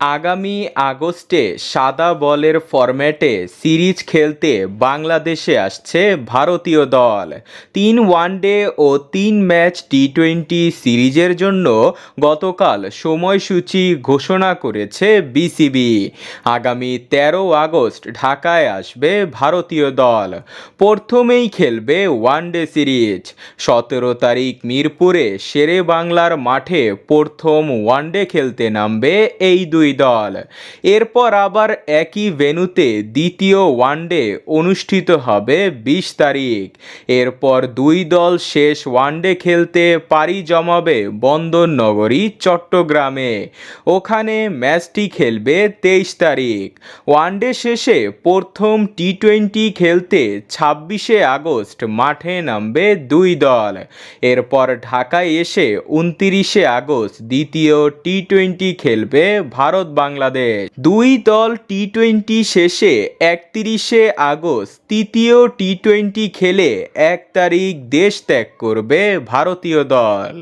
আগামী আগস্টে সাদা বলের ফরম্যাটে সিরিজ খেলতে বাংলাদেশে আসছে ভারতীয় দল। তিন ওয়ানডে ও তিন ম্যাচ টি টোয়েন্টি সিরিজের জন্য গতকাল সময়সূচি ঘোষণা করেছে বিসিবি। আগামী তেরো আগস্ট ঢাকায় আসবে ভারতীয় দল। প্রথমেই খেলবে ওয়ানডে সিরিজ। সতেরো তারিখ মিরপুরে শেরে বাংলার মাঠে প্রথম ওয়ানডে খেলতে নামবে এই দুই দল। এরপর আবার একই ভেন্যুতে দ্বিতীয় ওয়ানডে অনুষ্ঠিত হবে বিশ তারিখ। এরপর দুই দল শেষ ওয়ানডে খেলতে পারি জমাবে বন্দরনগরী, চট্টগ্রামে। ওখানে ম্যাচটি খেলবে তেইশ তারিখ। ওয়ানডে শেষে প্রথম টি টোয়েন্টি খেলতে ছাব্বিশে আগস্ট মাঠে নামবে দুই দল। এরপর ঢাকায় এসে উনতিরিশে আগস্ট দ্বিতীয় টি টোয়েন্টি খেলবে ভারত বাংলাদেশ। দুই দল টি টোয়েন্টি শেষে একত্রিশে আগস্ট তৃতীয় টি টোয়েন্টি খেলে এক তারিখ দেশ ত্যাগ করবে ভারতীয় দল।